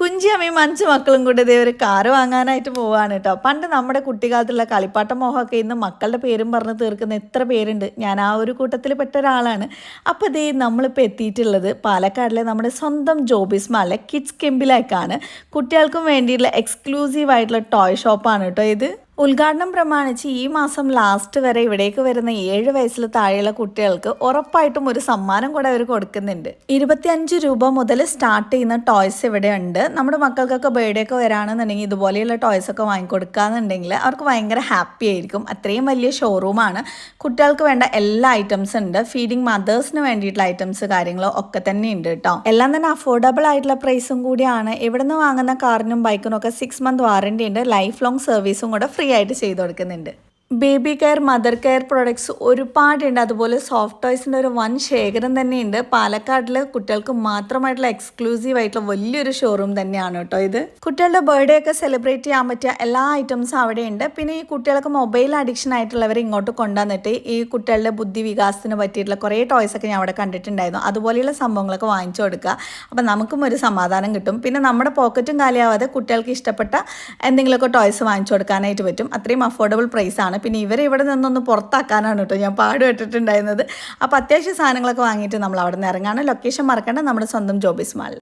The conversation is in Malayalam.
കുഞ്ചി അമ്മയും അഞ്ച് മക്കളും കൂടെ ഇതേ ഒരു കാറ് വാങ്ങാനായിട്ട് പോവാണ് കേട്ടോ. പണ്ട് നമ്മുടെ കുട്ടിക്കാലത്തുള്ള കളിപ്പാട്ട മോഹമൊക്കെ ഇന്ന് മക്കളുടെ പേരും പറഞ്ഞ് തീർക്കുന്ന എത്ര പേരുണ്ട്. ഞാൻ ആ ഒരു കൂട്ടത്തിൽ പെട്ട ഒരാളാണ്. അപ്പോൾ ഇതേ നമ്മളിപ്പോൾ എത്തിയിട്ടുള്ളത് പാലക്കാടിലെ നമ്മുടെ സ്വന്തം ജോബിസ് മാളിലെ കിഡ്സ് കെമ്പിലേക്കാണ്. കുട്ടികൾക്കും വേണ്ടിയിട്ടുള്ള എക്സ്ക്ലൂസീവ് ആയിട്ടുള്ള ടോയ് ഷോപ്പാണ് കേട്ടോ ഇത്. ഉദ്ഘാടനം പ്രമാണിച്ച് ഈ മാസം ലാസ്റ്റ് വരെ ഇവിടേക്ക് വരുന്ന ഏഴ് വയസ്സിൽ താഴെയുള്ള കുട്ടികൾക്ക് ഉറപ്പായിട്ടും ഒരു സമ്മാനം കൂടെ അവർ കൊടുക്കുന്നുണ്ട്. ഇരുപത്തിയഞ്ച് രൂപ മുതൽ സ്റ്റാർട്ട് ചെയ്യുന്ന ടോയ്സ് ഇവിടെ ഉണ്ട് നമ്മുടെ മക്കൾക്കൊക്കെ ബർത്ത്ഡേ ഒക്കെ വരാണെന്നുണ്ടെങ്കിൽ ഇതുപോലെയുള്ള ടോയ്സ് ഒക്കെ വാങ്ങിക്കൊടുക്കാന്നുണ്ടെങ്കിൽ അവർക്ക് ഭയങ്കര ഹാപ്പി ആയിരിക്കും. അത്രയും വലിയ ഷോറൂമാണ് കുട്ടികൾക്ക് വേണ്ട എല്ലാ ഐറ്റംസ് ഉണ്ട്. ഫീഡിങ് മദേഴ്സിന് വേണ്ടിയിട്ടുള്ള ഐറ്റംസ് കാര്യങ്ങളോ ഒക്കെ തന്നെ ഉണ്ട് കേട്ടോ. എല്ലാം തന്നെ അഫോർഡബിൾ ആയിട്ടുള്ള പ്രൈസും കൂടിയാണ്. ഇവിടുന്ന് വാങ്ങുന്ന കാറിനും ബൈക്കിനും ഒക്കെ സിക്സ് മന്ത് വാറണ്ടി ഉണ്ട്. ലൈഫ് ലോങ് സർവീസും കൂടെ ഫ്രീ ആയിട്ട് ചെയ്തു കൊടുക്കുന്നുണ്ട്. Baby care mother care products ഒരുപാടുണ്ട്. അതുപോലെ സോഫ്റ്റ് ടോയ്സിന്റെ ഒരു വൻ ശേഖരം തന്നെയുണ്ട്. പാലക്കാട്ടിൽ കുട്ടികൾക്ക് മാത്രമായിട്ടുള്ള എക്സ്ക്ലൂസീവ് ആയിട്ടുള്ള വലിയൊരു ഷോറൂം തന്നെയാണ് കേട്ടോ ഇത്. കുട്ടികളുടെ ബർത്ത്ഡേ ഒക്കെ സെലിബ്രേറ്റ് ചെയ്യാൻ പറ്റിയ എല്ലാ ഐറ്റംസും അവിടെയുണ്ട്. പിന്നെ ഈ കുട്ടികൾക്ക് മൊബൈൽ അഡിക്ഷൻ ആയിട്ടുള്ളവർ ഇങ്ങോട്ട് കൊണ്ടുവന്നിട്ട് ഈ കുട്ടികളുടെ ബുദ്ധി വികാസത്തിന് പറ്റിയിട്ടുള്ള കുറേ ടോയ്സ് ഒക്കെ ഞാൻ അവിടെ കണ്ടിട്ടുണ്ടായിരുന്നു. അതുപോലെയുള്ള സംഭവങ്ങളൊക്കെ വാങ്ങിച്ചു കൊടുക്കുക. അപ്പം നമുക്കും ഒരു സമാധാനം കിട്ടും. പിന്നെ നമ്മുടെ പോക്കറ്റും കാലിയാവാതെ കുട്ടികൾക്ക് ഇഷ്ടപ്പെട്ട എന്തെങ്കിലുമൊക്കെ ടോയ്സ് വാങ്ങിച്ചു കൊടുക്കാനായിട്ട് പറ്റും. അത്രയും അഫോർഡബിൾ പ്രൈസ് ആണ്. പിന്നെ ഇവരെ ഇവിടെ നിന്നൊന്ന് പുറത്താക്കാനാണ് കേട്ടോ ഞാൻ പാടുപെട്ടിട്ടുണ്ടായിരുന്നത് അപ്പോൾ അത്യാവശ്യം സാധനങ്ങളൊക്കെ വാങ്ങിയിട്ട് നമ്മൾ അവിടെ നിന്ന് ഇറങ്ങാണ്. ലൊക്കേഷൻ മറക്കേണ്ട. നമ്മുടെ സ്വന്തം ജോബിസ് മാളിൽ